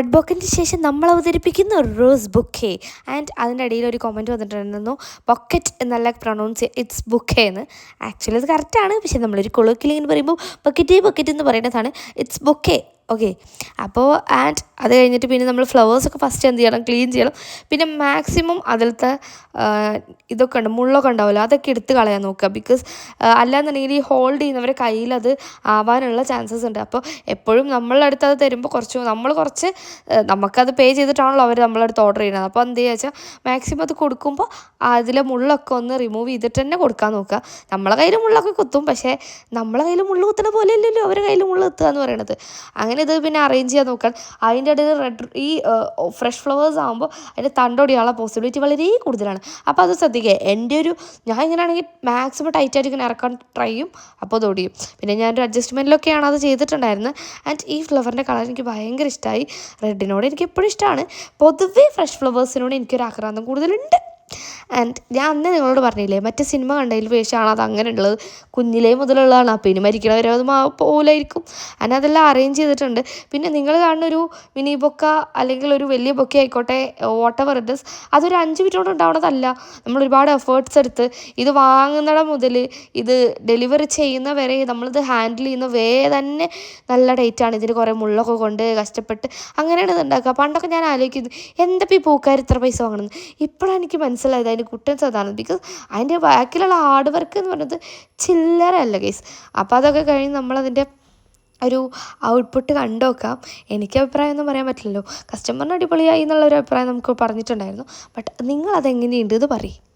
Red ബുക്കിന്റെ ശേഷം നമ്മൾ അവതരിപ്പിക്കുന്ന റോസ് ബുക്കേ ആൻഡ് അതിന്റെ ഇടയിൽ ഒരു കമന്റ് വന്നിട്ടുണ്ടായിരുന്നു. ബൊക്കറ്റ് എന്നല്ല പ്രൊണൗൺസ് ഇറ്റ്സ് ബുക്കേ എന്ന്. ആക്ച്വലി അത് കറക്റ്റാണ് പക്ഷേ നമ്മളൊരു കൊളോക്കിലിങ്ങനെ പറയുമ്പോൾ ബക്കറ്റേ ബക്കറ്റ് എന്ന് പറയുന്നതാണ്. ഇറ്റ്സ് ബുക്കേ ഓക്കെ അപ്പോൾ ആൻഡ് അത് കഴിഞ്ഞിട്ട് പിന്നെ നമ്മൾ ഫ്ലവേഴ്സൊക്കെ ഫസ്റ്റ് എന്ത് ചെയ്യണം? ക്ലീൻ ചെയ്യണം. പിന്നെ മാക്സിമം അതിലത്തെ ഇതൊക്കെ ഉണ്ട്. മുള്ളൊക്കെ ഉണ്ടാവുമല്ലോ? അതൊക്കെ എടുത്ത് കളയാൻ നോക്കുക. ബിക്കോസ് അല്ലാന്നുണ്ടെങ്കിൽ ഈ ഹോൾഡ് ചെയ്യുന്നവരെ കയ്യിൽ അത് ആവാനുള്ള ചാൻസസ് ഉണ്ട്. അപ്പോൾ എപ്പോഴും നമ്മളെ അടുത്ത് അത് തരുമ്പോൾ കുറച്ച് നമ്മൾ കുറച്ച് നമുക്കത് പേ ചെയ്തിട്ടാണല്ലോ അവർ നമ്മളെ അടുത്ത് ഓർഡർ ചെയ്യുന്നത്. അപ്പോൾ എന്ത് ചെയ്യുക വെച്ചാൽ മാക്സിമം അത് കൊടുക്കുമ്പോൾ അതിലെ മുള്ളൊക്കെ ഒന്ന് റിമൂവ് ചെയ്തിട്ട് തന്നെ കൊടുക്കാൻ നോക്കുക. നമ്മളെ കയ്യിൽ മുള്ളൊക്കെ കുത്തും. പക്ഷേ നമ്മളെ കയ്യിൽ മുള്ളു കുത്തുന്ന പോലെ ഇല്ലല്ലോ അവരുടെ കയ്യിൽ മുള്ളു കുത്തുക എന്ന് പറയുന്നത്. അങ്ങനെ ഇത് പിന്നെ അറേഞ്ച് ചെയ്യാൻ നോക്കാൻ അതിന്റെ ഇടയിൽ റെഡ് ഈ ഫ്രഷ് ഫ്ലവേഴ്സ് ആകുമ്പോൾ അതിന്റെ തണ്ടൊടിയാനുള്ള പോസിബിലിറ്റി വളരെ കൂടുതലാണ്. അപ്പോൾ അത് ശ്രദ്ധിക്കുക എന്റെ ഒരു ഞാൻ ഇങ്ങനെയാണെങ്കിൽ മാക്സിമം ടൈറ്റായിട്ട് ഇങ്ങനെ ഇറക്കാൻ ട്രൈ ചെയ്യും അപ്പോൾ അത് ഒടിയും പിന്നെ ഞാനൊരു അഡ്ജസ്റ്റ്മെന്റിലൊക്കെയാണ് അത് ചെയ്തിട്ടുണ്ടായിരുന്നത്. ആൻഡ് ഈ ഫ്ലവറിന്റെ കളർ എനിക്ക് ഭയങ്കര ഇഷ്ടമായി റെഡിനോട് എനിക്ക് എപ്പോഴും ഇഷ്ടമാണ് പൊതുവേ ഫ്രഷ് ഫ്ലവേഴ്സിനോട് എനിക്കൊരു ആക്രാന്തം കൂടുതലുണ്ട്. ആൻഡ് ഞാൻ അന്ന് നിങ്ങളോട് പറഞ്ഞില്ലേ മറ്റേ സിനിമ കണ്ടതിൽ ശേഷമാണ് അത് അങ്ങനെ ഉള്ളത് കുഞ്ഞിലേ മുതലുള്ളതാണ് അപ്പോൾ ഇനി മരിക്കണവരെ അത് മാ പോലായിരിക്കും. അങ്ങനെ അതെല്ലാം അറേഞ്ച് ചെയ്തിട്ടുണ്ട്. പിന്നെ നിങ്ങൾ കാണുന്ന ഒരു മിനി ബൊക്ക അല്ലെങ്കിൽ ഒരു വലിയ ബൊക്കെ ആയിക്കോട്ടെ വാട്ട് എവർ ഇറ്റ് ഇസ് അതൊരു അഞ്ച് മിനിറ്റ് കൊണ്ട് ഉണ്ടാവണതല്ല. നമ്മൾ ഒരുപാട് എഫേർട്സ് എടുത്ത് ഇത് വാങ്ങുന്നിടം മുതൽ ഇത് ഡെലിവറി ചെയ്യുന്ന വരെ നമ്മളിത് ഹാൻഡിൽ ചെയ്യുന്ന വേ തന്നെ നല്ല ഡേറ്റാണ് ഇതിന് കുറേ മുള്ളൊക്കെ കൊണ്ട് കഷ്ടപ്പെട്ട് അങ്ങനെയാണ് ഇത് ഉണ്ടാക്കുക. പണ്ടൊക്കെ ഞാൻ ആലോചിക്കുന്നത് എന്താ ഈ പൂക്കാർ ഇത്ര പൈസ വാങ്ങണമെന്ന് ഇപ്പോഴാണ് എനിക്ക് മനസ്സിലായത്. കുട്ടൻസ് അതാണ് ബിക്കോസ് അതിന്റെ ബാക്കിലുള്ള ഹാർഡ് വർക്ക് എന്ന് പറയുന്നത് ചില്ലറയല്ല കേസ് അപ്പോൾ അതൊക്കെ കഴിഞ്ഞ് നമ്മളതിന്റെ ഒരു ഔട്ട്പുട്ട് കണ്ടു നോക്കാം. എനിക്ക് അഭിപ്രായം ഒന്നും പറയാൻ പറ്റില്ലല്ലോ. കസ്റ്റമറിന് അടിപൊളിയായി എന്നുള്ളൊരു അഭിപ്രായം നമുക്ക് പറഞ്ഞിട്ടുണ്ടായിരുന്നു. ബട്ട് നിങ്ങളതെങ്ങനെയുണ്ട്? ഇത് പറയും.